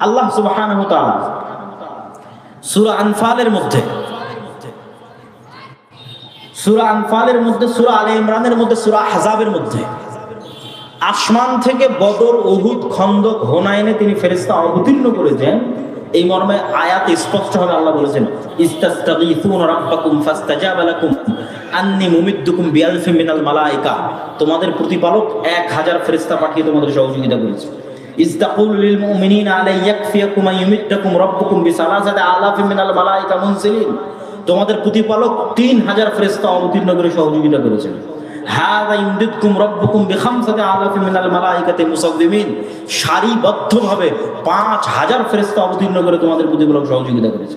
আল্লাহ তাআলা সূরা আনফালের মধ্যে, সূরা আনফালের মধ্যে, সূরা আলে ইমরানের মধ্যে, সূরা আহজাবের মধ্যে, আসমান থেকে বদর, উহুদ, খন্দক, হোনাইনে তিনি ফেরেশতা অবতীর্ণ করেছেন। এই মর্মে আয়াত স্পষ্টভাবে আল্লাহ বলেছেন ইস্তাস্তাগীথুনা রাব্বাকুম ফাস্তাজাবা লাকুম, আন্নী মুমিদ্দুকুম বিআলফিন মিনাল মালায়েকা তোমাদের প্রতিপালক এক হাজার ফেরেশতা পাঠিয়ে তোমাদের সহযোগিতা করেছে। তোমাদের প্রতিপালক তিন হাজার ফ্রেস্তা অবতীর্ণ করে সহযোগিতা করেছেন। সারিবদ্ধ ইমদিদকুম রাব্বুকুম বিখামসাতি আলাফিন মিনাল সারিবদ্ধভাবে পাঁচ হাজার অবতীর্ণ করে তোমাদের প্রতিপালক সহযোগিতা করেছে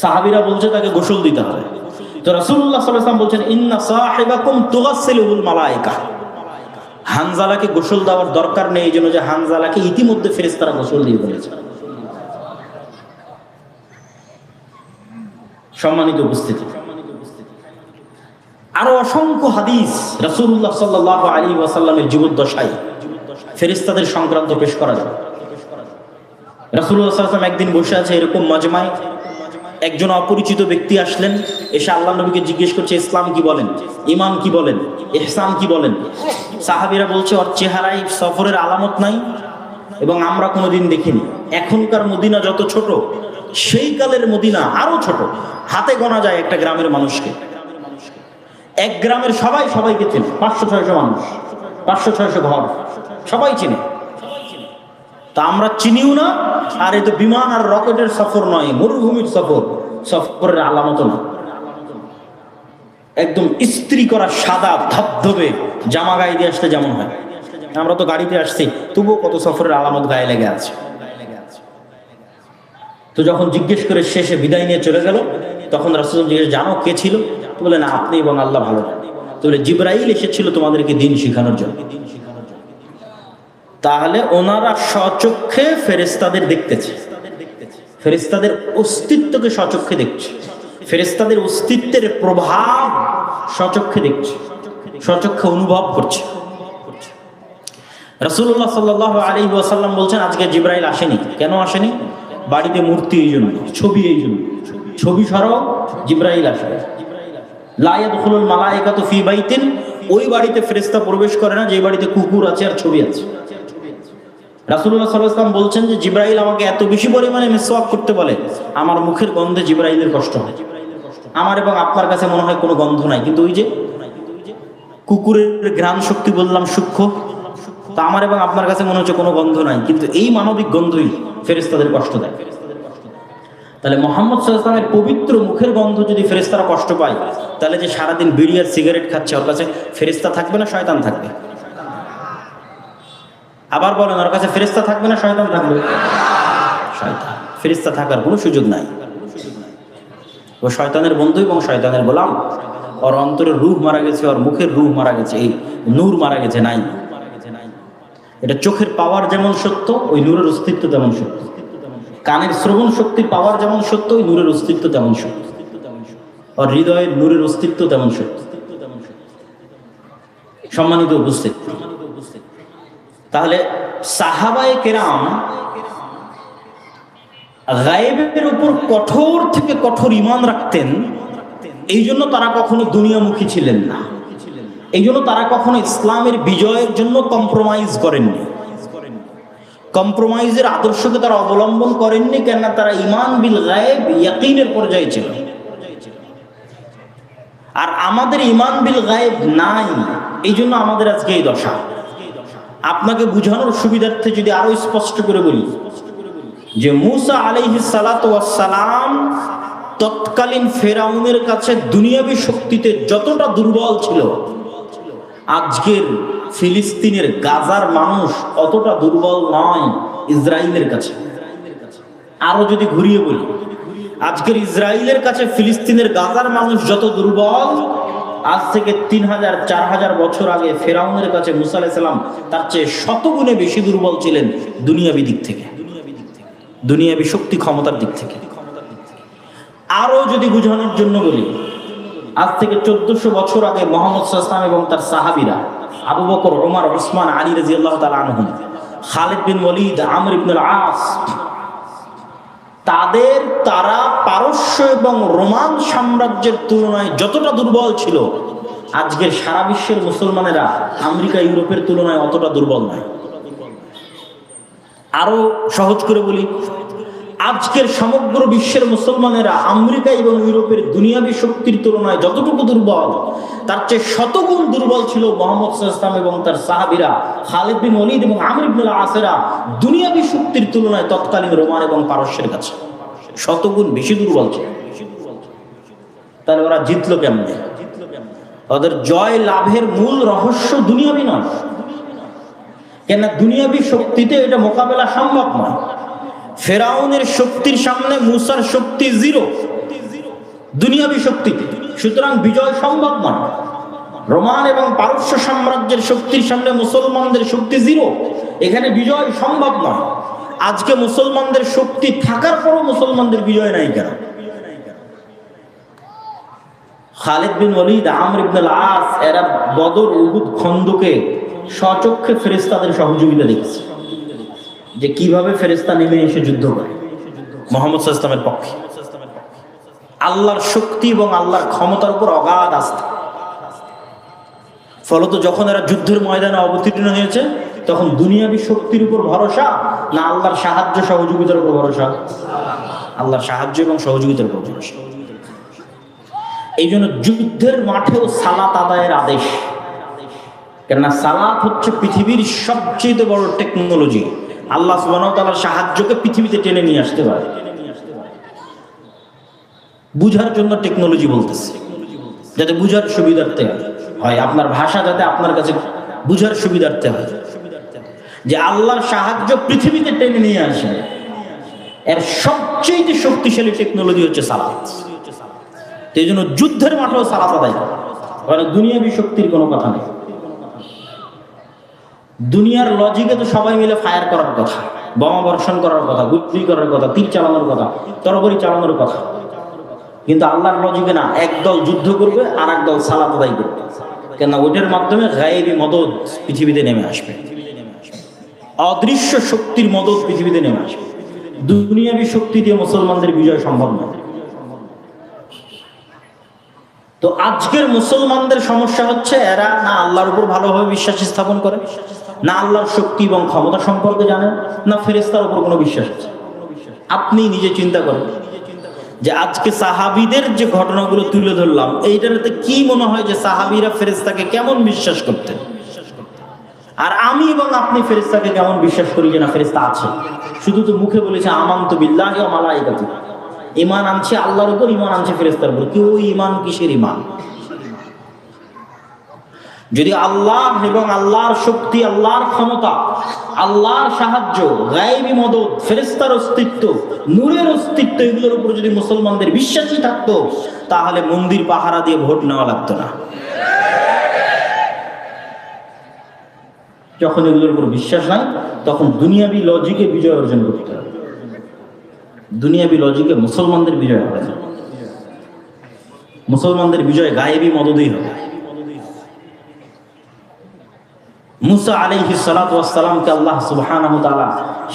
সাহাবীরা বলছে তাকে গোসল দিতে হবে। তো সাল্লাল্লাহু বলছেন, ইন্না হানজালাকে গোসল দেওয়ার দরকার নেই, এই জন্য যে হানজালাকে ইতিমধ্যে ফেরেশতারা গোসল দিয়ে ফেলেছে সম্মানিত উপস্থিতি। আরও অসংখ্য হাদিস রাসূলুল্লাহ সাল্লাল্লাহু আলাইহি ওয়াসাল্লামের জীবদ্দশায় ফেরেশতাদের সংক্রান্ত পেশ করা যায়। রাসূলুল্লাহ সাল্লাল্লাহু একদিন বসে আছে এরকম মজমায়। একজন অপরিচিত ব্যক্তি আসলেন, এসে আল্লাহ নবীকে জিজ্ঞেস করছে, ইসলাম কি বলেন? ইমান কি বলেন? ইহসান কি বলেন? সাহাবিরা বলছে, ওর চেহারায় সফরের আলামত নাই এবং আমরা কোনোদিন দেখিনি। এখনকার মদিনা যত ছোট, সেই কালের মদিনা আরও ছোট। হাতে গোনা যায় একটা গ্রামের মানুষকে। এক গ্রামের সবাই সবাইকে চেনে। পাঁচশো, ছয়শো মানুষ, পাঁচশো, ছয়শো ঘর, সবাই চিনে। তা আমরা চিনিও না, আর এ তো বিমান আর রকেটের সফর নয়, মরুভূমির সফর। সফরের আলামত না। একদম ইস্ত্রি করা সাদা ধবধবে জামা গায়ে দিয়ে আসলে যেমন হয়। আমরা তো গাড়িতে আসছি, তবুও কত সফরের আলামত গায়ে লেগে আছে। তো যখন জিজ্ঞেস করে শেষে বিদায় নিয়ে চলে গেল, তখন রাসুল জিজ্ঞেস, জানো কে ছিল? বলে, না, আপনি এবং আল্লাহ ভালো তো বলে, জিব্রাইল এসেছিল তোমাদেরকে দিন শিখানোর জন্য। তাহলে ওনারা স্বচক্ষে ফেরেস্তাদের দেখতেছে। ফেরেস্তাদের অস্তিত্বকে স্বচক্ষে দেখছে। ফেরেস্তাদের অস্তিত্বের প্রভাব স্বচক্ষে দেখছে। স্বচক্ষে অনুভব করছে। রাসূলুল্লাহ সাল্লাহ আলী ওয়াসাল্লাম বলছেন, আজকে জিব্রাইল আসেনি। কেন আসেনি? বাড়িতে মূর্তি এই জন্য, ছবি এই জন্য। ছবি সরাও জিব্রাইল আসবে। লায়াদখুলুল মালায়েকাতু ফি বাইতেন, ওই বাড়িতে ফেরেশতা প্রবেশ করে না যে বাড়িতে কুকুর আছে আর ছবি আছে। রাসূলুল্লাহ সাল্লাল্লাহু বলছেন যে জিব্রাইল আমাকে এত বেশি পরিমাণে করতে বলে, আমার মুখের গন্ধে জিব্রাইলের কষ্ট হয়। আমার এবং আপনার কাছে মনে হয় কোনো গন্ধ নাই। কিন্তু ওই যে কুকুরের ঘ্রাণ শক্তি বললাম সূক্ষ্ম, তা আমার এবং আপনার কাছে মনে হচ্ছে কোনো গন্ধ নাই। কিন্তু এই মানবিক গন্ধই ফেরেস্তাদের কষ্ট দেয়। তাহলে মোহাম্মদ সাল্লামের পবিত্র মুখের গন্ধ যদি ফেরেস্তারা কষ্ট পায়, তাহলে যে সারাদিন বিড়ি আর সিগারেট খাচ্ছে, ওর কাছে ফেরেস্তা থাকবে না শয়তান থাকবে? আবার বলেন, ওর কাছে ফেরেস্তা থাকবে না শয়তান থাকবে? শয়তান। ফেরেস্তা থাকার কোনো সুযোগ নাই। ও শয়তানের বন্ধু এবং শয়তানের গোলাম। ওর অন্তরের রুহ মারা গেছে, ওর মুখের রুহ মারা গেছে, এই নূর মারা গেছে, নাই। এটা চোখের পাওয়ার যেমন সত্য, ওই নূরের অস্তিত্ব তেমন সত্য। কানের শ্রবণ শক্তির পাওয়ার যেমন সত্য, ওই নূরের অস্তিত্ব তেমন সত্য। আর হৃদয়ের নূরের অস্তিত্ব তেমন সত্য। সম্মানিত উপস্থিত। তাহলে সাহাবায়ে কেরাম গায়েবের উপর কঠোর থেকে কঠোর ইমান রাখতেন। এই জন্য তারা কখনো দুনিয়ামুখী ছিলেন না। এই জন্য তারা কখনো ইসলামের বিজয়ের জন্য কম্প্রোমাইজ করেননি। কম্প্রোমাইজের আদর্শকে তারা অবলম্বন করেননি কেননা তারা ইমান বিল গায়েব ইয়াকিনের পর্যায়ে ছিল। আর আমাদের ইমান বিল গায়েব নাই। এই জন্য আমাদের আজকে এই দশা। আপনাকে বুঝানোর সুবিধার্থে যদি আরও স্পষ্ট করে বলি, যে মুসা আলাইহিস সালাম তৎকালীন ফেরাউনের কাছে দুনিয়াবী শক্তিতে যতটা দুর্বল ছিল, আজকের ফিলিস্তিনের গাজার মানুষ অতটা দুর্বল নয় ইসরায়েলের কাছে। আরও যদি ঘুরিয়ে বলি, আজকের ইসরায়েলের কাছে ফিলিস্তিনের গাজার মানুষ যত দুর্বল আজ থেকে তিন হাজার, চার হাজার বছর আগে ফেরাউনের কাছে মুসা আলাইসাল্লাম তার চেয়ে শতগুণে বেশি দুর্বল ছিলেন দুনিয়াবি দিক থেকে। দুনিয়াবি শক্তি ক্ষমতার দিক থেকে। আরও যদি বুঝানোর জন্য বলি, আজ থেকে চোদ্দশো বছর আগে মোহাম্মদ সাল্লাম এবং তার সাহাবিরা, আবু বকর, ওমর, ওসমান, আলী রাজি আল্লাহ তালা আনহুম, খালিদ বিন ওয়ালিদ, আমর ইবনুল আস তাদের তারা পারস্য এবং রোমান সাম্রাজ্যের তুলনায় যতটা দুর্বল ছিল আজকের সারা বিশ্বের মুসলমানেরা আমেরিকা, ইউরোপের তুলনায় অতটা দুর্বল নয়। আরও সহজ করে বলি আজকের সমগ্র বিশ্বের মুসলমানেরা আমেরিকা এবং ইউরোপের দুনিয়াবী শক্তির তুলনায় যতটুকু দুর্বল, তার চেয়ে শতগুণ দুর্বল ছিল মোহাম্মদ ইসলাম এবং তার সাহাবিরা খালিদ বিন ওলিদ এবং আমির ইবনুল আসেরা দুনিয়াবী শক্তির তুলনায় তৎকালীন রোমান এবং পারস্যের কাছে। শতগুণ বেশি দুর্বল ছিল। তাহলে ওরা জিতলো কেমনে? ওদের জয় লাভের মূল রহস্য দুনিয়াবী নয়। কেন দুনিয়াবী শক্তিতে এটা মোকাবেলা সম্ভব নয়। ফেরাউনের শক্তির সামনে মুসার শক্তি জিরো। দুনিয়াবী শক্তি। সুতরাং বিজয় সম্ভব নয়। রোমান এবং পারস্য সাম্রাজ্যের শক্তির সামনে মুসলমানদের শক্তি জিরো। এখানে বিজয় সম্ভব নয়। আজকে মুসলমানদের শক্তি থাকার পরও মুসলমানদের বিজয় নাই কেন? খালিদ বিন ওলিদ আমর ইবনুল আস এরা বদর উহুদ খন্দকে সচক্ষে ফেরেস্তাদের সহযোগিতা দেখেছে। যে কীভাবে ফেরেস্তা নেমে এসে যুদ্ধ করে? মোহাম্মদ ইসলামের পক্ষে। আল্লাহর শক্তি এবং আল্লাহর ক্ষমতার উপর অগাধ আস্থা। ফলত যখন এরা যুদ্ধের ময়দানে অবতীর্ণ হয়েছে, তখন দুনিয়াবী শক্তির উপর ভরসা না আল্লাহর সাহায্য সহযোগিতার উপর ভরসা? আল্লাহর সাহায্য এবং সহযোগিতার উপর ভরসা। এই জন্য যুদ্ধের মাঠেও সালাত আদায়ের আদেশ। কেননা সালাত হচ্ছে পৃথিবীর সবচেয়ে বড় টেকনোলজি। আল্লাহ সুবাহর সাহায্যকে পৃথিবীতে টেনে নিয়ে আসতে পারে। বুঝার জন্য টেকনোলজি বলতেছে। যাতে বুঝার সুবিধার্থে হয়। আপনার ভাষা যাতে আপনার কাছে বুঝার সুবিধার্থে হয়। যে আল্লাহর সাহায্য পৃথিবীতে টেনে নিয়ে আসে। এর সবচেয়ে শক্তিশালী টেকনোলজি হচ্ছে সালাত। এই জন্য যুদ্ধের মাঠেও সালাত আদায় করে। দুনিয়াবী শক্তির কোনো কথা নেই। দুনিয়ার লজিকে তো সবাই মিলে ফায়ার করার কথা। বোমা বর্ষণ করার কথা, গুলি করার কথা, তীর চালানোর কথা, তরবারি চালানোর কথা। কিন্তু আল্লাহর লজিকে না একদল যুদ্ধ করবে আর এক দল সালাত আদায় করবে। কেন ওটার মাধ্যমে গায়েবী মদত পৃথিবীতে নেমে আসবে। অদৃশ্য শক্তির মদত পৃথিবীতে নেমে আসবে। দুনিয়াবী শক্তি দিয়ে মুসলমানদের বিজয় সম্ভব নয়। তো আজকের মুসলমানদের সমস্যা হচ্ছে, এরা না আল্লাহর উপর ভালোভাবে বিশ্বাস স্থাপন করে না আল্লাহর শক্তি এবং ক্ষমতা সম্পর্কে জানেন, না ফেরেস্তার উপর কোনো বিশ্বাস আছে? আপনি নিজে চিন্তা করেন যে আজকে সাহাবিদের যে ঘটনাগুলো তুলে ধরলাম, এইটাতে কি মনে হয় যে সাহাবিরা ফেরেস্তাকে কেমন বিশ্বাস করতেন? আর আমি এবং আপনি ফেরেস্তাকে কেমন বিশ্বাস করি যে না ফেরেস্তা আছে? শুধু তো মুখে বলেছে আমান তো বিল্লাহ ইমান আনছে আল্লাহর উপর, ইমান আনছে ফেরেস্তার উপর। কেউ ইমান কিসের ইমান? যদি আল্লাহ এবং আল্লাহর শক্তি, আল্লাহর ক্ষমতা, আল্লাহর সাহায্য, গায়েবী মদত ফেরেস্তার অস্তিত্ব, নূরের অস্তিত্ব এগুলোর উপর যদি মুসলমানদের বিশ্বাসই থাকতো, তাহলে মন্দির পাহারা দিয়ে ভোট নেওয়া লাগতো না। যখন এগুলোর উপর বিশ্বাস নাই, তখন দুনিয়াবি লজিকে বিজয় অর্জন করতে হবে। দুনিয়াবি লজিকে মুসলমানদের বিজয় হবে মুসলমানদের বিজয় গায়েবী মদতেই হবে। মুসা সালাতামকে আল্লাহ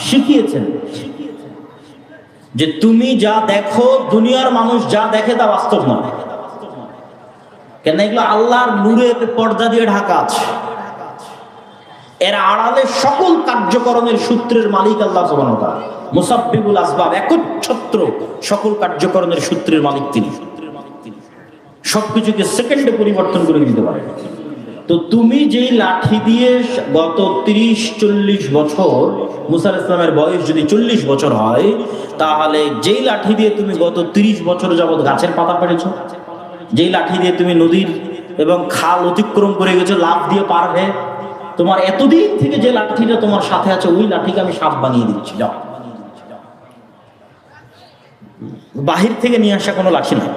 শিখিয়েছেন যে তুমি যা দেখো, দুনিয়ার মানুষ যা দেখে তা বাস্তব নয়। কেন এগুলো আল্লাহর নূরের পর্দা দিয়ে ঢাকা আছে। এর আড়ালে সকল কার্যকরণের সূত্রের মালিক আল্লাহ সুবহানাহু তাআলা। মুসাব্বিবুল আসবাব, একচ্ছত্র সকল কার্যকরণের সূত্রের মালিক তিনি। সবকিছুকে সেকেন্ডে পরিবর্তন করে দিতে পারে তো তুমি যেই লাঠি দিয়ে গত তিরিশ, চল্লিশ বছর মুসার ইসলামের বয়স যদি চল্লিশ বছর হয়, তাহলে যেই লাঠি দিয়ে তুমি গত তিরিশ বছর যাবৎ গাছের পাতা পেরেছ যেই লাঠি দিয়ে তুমি নদীর এবং খাল অতিক্রম করে গেছো লাভ দিয়ে পার হয়ে, তোমার এতদিন থেকে যে লাঠিটা তোমার সাথে আছে, ওই লাঠিকে আমি সাপ বানিয়ে দিচ্ছি, যাও। বাহির থেকে নিয়ে আসা কোনো লাঠি নয়।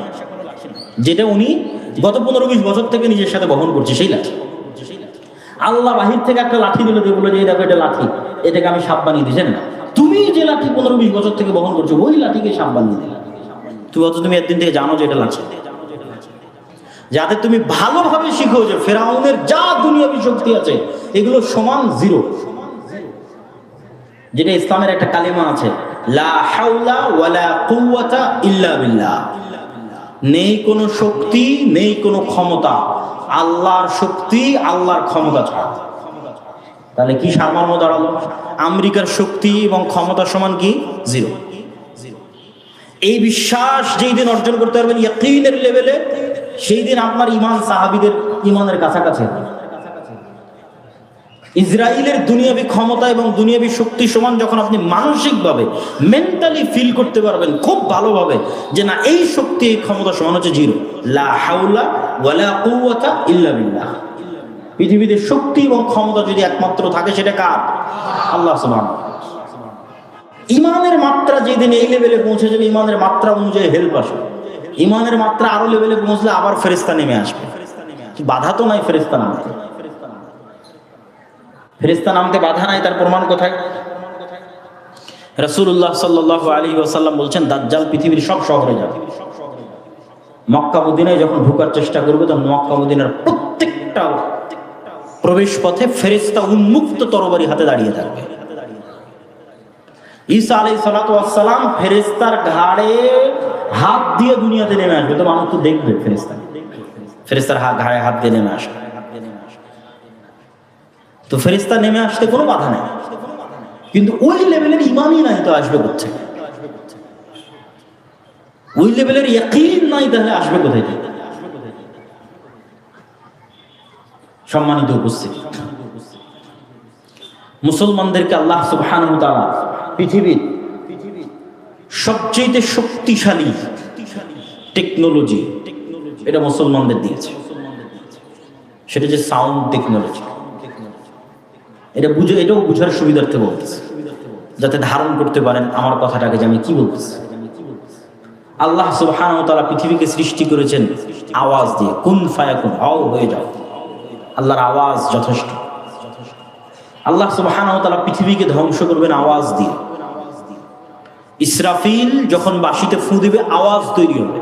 যেটা উনি গত পনেরো বিশ বছর থেকে নিজের সাথে বহন করছে, সেই লাঠি। আল্লাহ বাহির থেকে একটা লাঠি দিলে দিয়ে বলে যে দেখো, এটা লাঠি। এটাকে আমি সাপ বানিয়ে না তুমি যে লাঠি পনেরো বিশ বছর থেকে বহন করছ, ওই লাঠিকে সাপ বানিয়ে দিলে। তুমি অত তুমি একদিন থেকে জানো যে এটা লাঠি। যাতে তুমি ভালোভাবে শিখো যে ফেরাউনের যা দুনিয়াবি শক্তি আছে, এগুলো সমান জিরো। যেটা ইসলামের একটা কালিমা আছে, লা হাওলা ওয়ালা কুওয়াতা ইল্লা বিল্লাহ। নেই কোনো শক্তি, নেই কোনো ক্ষমতা। আল্লাহর শক্তি, আল্লাহর ক্ষমতা ছাড়া। তাহলে কি সারমর্ম দাঁড়াল? আমেরিকার শক্তি এবং ক্ষমতা সমান কি? জিরো। এই বিশ্বাস যেই দিন অর্জন করতে পারবেন, ইয়াকিনের লেভেলে, সেই দিন আপনার ইমান সাহাবিদের ইমানের কাছাকাছি। ইসরায়েলের দুনিয়াবি ক্ষমতা এবং দুনিয়াবি শক্তি সমান যখন আপনি মানসিকভাবে মেন্টালি ফিল করতে পারবেন খুব ভালোভাবে যে না, এই শক্তি, এই ক্ষমতা সমান হচ্ছে জিরো। লা হাউলা ইল্লা বিল্লাহ। পৃথিবীতে শক্তি এবং ক্ষমতা যদি একমাত্র থাকে, সেটা কার? আল্লাহ ইমানের মাত্রা যেদিন এই লেভেলে পৌঁছে যাবে, ইমানের মাত্রা অনুযায়ী হেল্প আসবে। ইমানের মাত্রা আরও লেভেলে পৌঁছলে আবার ফেরেস্তা নেমে আসবে। বাধা তো নাই ফেরেস্তা নামতে। ফেরেস্তা নামতে বাধা নাই, তার প্রমাণ কোথায়? রসুল্লাহ সাল্লাহ আলী ওয়াসাল্লাম বলছেন, দাজ্জাল পৃথিবীর সব শহরে যাবে মক্কা মদিনায় যখন ঢোকার চেষ্টা করবে, তখন মক্কা মদিনার প্রত্যেকটা প্রবেশ পথে ফেরেস্তা উন্মুক্ত তরবারি হাতে দাঁড়িয়ে থাকবে। ঈসা আলাই সালাতাম ফেরিস্তার ঘাড়ে হাত দিয়ে দুনিয়াতে নেমে আসবে। তো মানুষ তো দেখবে ফেরেস্তা ফেরিস্তার হাত ঘাড়ে হাত দিয়ে নেমে আসবে। তো ফেরেস্তা নেমে আসতে কোনো বাধা নেই। কিন্তু ওই লেভেলের ইমানই নাই তো আসবে কোথায় ওই লেভেলের ইয়াকিন নাই তাহলে আসবে কোথায়? সম্মানিত উপস্থিতি। মুসলমানদেরকে আল্লাহ সুবহানাহু ওয়া পৃথিবীর সবচেয়ে শক্তিশালী টেকনোলজি এটা মুসলমানদের দিয়েছে। সেটা যে সাউন্ড টেকনোলজি। এটা বুঝে, এটাও বুঝার সুবিধার্থে বলতেছে। যাতে ধারণ করতে পারেন আমার কথাটাকে যে আমি কি বলতেছি। আল্লাহ সুবহানাহু ওয়া তাআলা পৃথিবীকে সৃষ্টি করেছেন আওয়াজ দিয়ে, কুন ফায়াকুন, হও, হয়ে যাও। আল্লাহর আওয়াজ যথেষ্ট। আল্লাহ সুবহানাহু ওয়া তাআলা পৃথিবীকে ধ্বংস করবেন আওয়াজ দিয়ে। ইসরাফিল যখন বাঁশিতে ফু দিবে, আওয়াজ তৈরি হবে।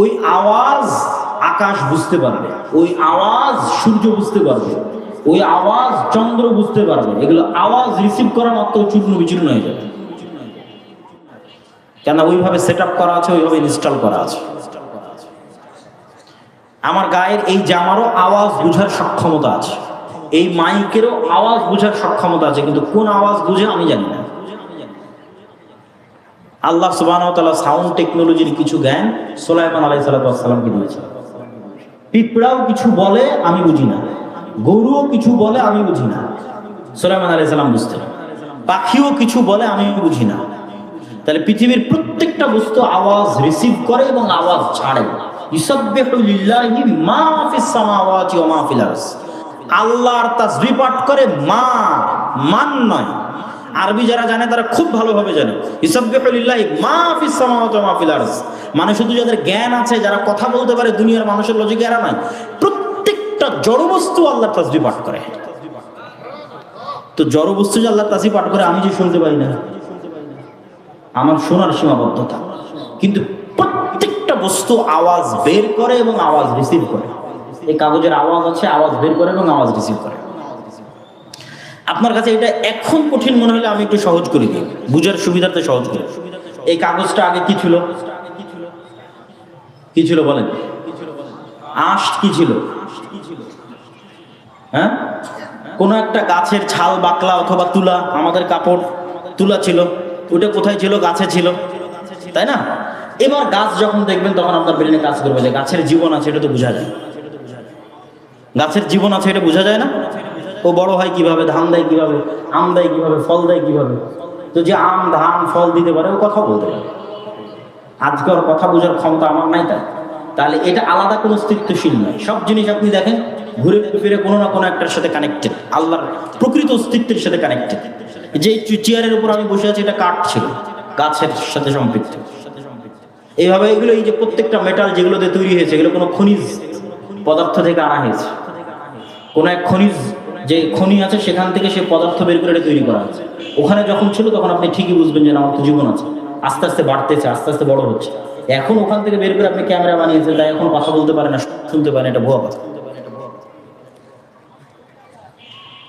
ওই আওয়াজ আকাশ বুঝতে পারবে, ওই আওয়াজ সূর্য বুঝতে পারবে। ওই আওয়াজ চন্দ্র বুঝতে পারবে। এগুলো আওয়াজ রিসিভ করা মাত্র চূর্ণ বিচূর্ণ হয়ে যাবে। কেন ওইভাবে সেট আপ করা আছে, ওইভাবে ইনস্টল করা আছে। আমার গায়ের এই জামারও আওয়াজ বুঝার সক্ষমতা আছে। এই মাইকেরও আওয়াজ বুঝার সক্ষমতা আছে, কিন্তু কোন আওয়াজ বুঝে আমি জানি না। আল্লাহ সুবাহ সাউন্ড টেকনোলজির কিছু জ্ঞান সোলাইমান আলাই সাল্লামকে দিয়েছে পিঁপড়াও কিছু বলে, আমি বুঝি না। গরুও কিছু বলে আমি বুঝি না। সোলাইমান আলাই সাল্লাম বুঝতে পাখিও কিছু বলে আমি বুঝি না। তাহলে পৃথিবীর প্রত্যেকটা বস্তু আওয়াজ রিসিভ করে এবং আওয়াজ ছাড়ে। আরবি যারা জানে তারা খুব ভালোভাবে জানে। মানে শুধু যাদের জ্ঞান আছে, যারা কথা বলতে পারে, দুনিয়ার মানুষের লজিক এরা নয়। জড় বস্তু আল্লাহর তাসবিহ পাঠ করে। তো জড় বস্তু যে আল্লাহর তাসবিহ পাঠ করে, আমি যে শুনতে পাই না। আমার শোনার সীমাবদ্ধতা। কিন্তু প্রত্যেকটা বস্তু আওয়াজ বের করে এবং আওয়াজ রিসিভ করে। এই কাগজের আওয়াজ আছে, আওয়াজ বের করে এবং আওয়াজ রিসিভ করে। আপনার কাছে এটা এখন কঠিন মনে হলে আমি একটু সহজ করে দিই। বুঝার সুবিধার্থে সহজ করি এই কাগজটা আগে কি ছিল? কি ছিল বলেন? আঁশ কি ছিল? হ্যাঁ? কোনো একটা গাছের ছাল, বাকলা অথবা তুলা, আমাদের কাপড়, তুলা ছিল। ওটা কোথায় ছিল? গাছে ছিল। তাই না? এবার গাছ যখন দেখবেন, তখন আপনার ব্রেনে কাজ করবে যে গাছের জীবন আছে, এটা তো বোঝা যায়। গাছের জীবন আছে, এটা বোঝা যায় না? ও বড় হয় কীভাবে, ধান দেয় কীভাবে, আম দেয় কীভাবে, ফল দেয় কীভাবে? তো যে আম, ধান, ফল দিতে পারে, ও কথা বলতে পারে। আজকে কথা বোঝার ক্ষমতা আমার নাই তাই। তাহলে এটা আলাদা কোনো অস্তিত্বশীল নয়। সব জিনিস আপনি দেখেন ঘুরে ফিরে কোনো না কোনো একটার সাথে কানেক্টেড আল্লাহর প্রকৃত অস্তিত্বের সাথে কানেক্টেড যে চেয়ারের উপর আমি বসে আছি, এটা কাঠ ছিল, গাছের সাথে সম্পৃক্ত। এইভাবে এগুলো, এই যে প্রত্যেকটা মেটাল যেগুলোতে তৈরি হয়েছে, এগুলো কোনো খনিজ পদার্থ থেকে আনা হয়েছে। কোনো এক খনিজ, যে খনি আছে, সেখান থেকে সে পদার্থ বের করে তৈরি করা হয়েছে। ওখানে যখন ছিল, তখন আপনি ঠিকই বুঝবেন যে আমার তো জীবন আছে। আস্তে আস্তে বাড়তেছে, আস্তে আস্তে বড় হচ্ছে। এখন ওখান থেকে বের করে আপনি ক্যামেরা বানিয়েছেন, তাই এখন কথা বলতে পারে না, শুনতে পারে এটা ভুয়া কথা।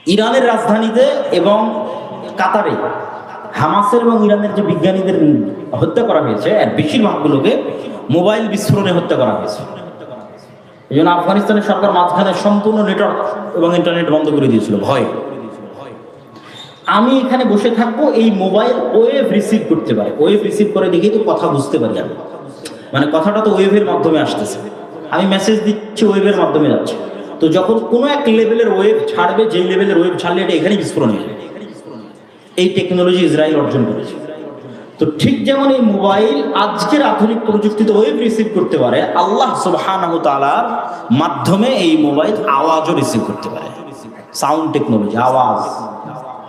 ইরানের রাজধানীতে এবং কাতারে হামাসের এবং ইরানের যে বিজ্ঞানীদের হত্যা করা হয়েছে এর বেশিরভাগগুলোকে মোবাইল বিস্ফোরণে হত্যা করা হয়েছে। এই জন্য আফগানিস্তানের সরকার মাঝখানে সম্পূর্ণ নেটওয়ার্ক এবং ইন্টারনেট বন্ধ করে দিয়েছিল, ভয়। আমি এখানে বসে থাকব, এই মোবাইল ওয়েভ রিসিভ করতে পারে। ওয়েভ রিসিভ করে দেখেই তো কথা বুঝতে পারি আমি। মানে কথাটা তো ওয়েভের মাধ্যমে আসতেছে। আমি মেসেজ দিচ্ছি, ওয়েভের মাধ্যমে যাচ্ছে। তো যখন কোনো এক লেভেলের ওয়েব ছাড়বে, যেই লেভেলের ওয়েব ছাড়লে এটা এখানেই বিস্ফোরণ যাবে। এই টেকনোলজি ইসরায়েল অর্জন করেছে। তো ঠিক যেমন এই মোবাইল আজকের আধুনিক প্রযুক্তিতে ওয়েব রিসিভ করতে পারে, আল্লাহ সুবহানাহু তাআলার মাধ্যমে এই মোবাইল আওয়াজও রিসিভ করতে পারে। সাউন্ড টেকনোলজি আওয়াজ।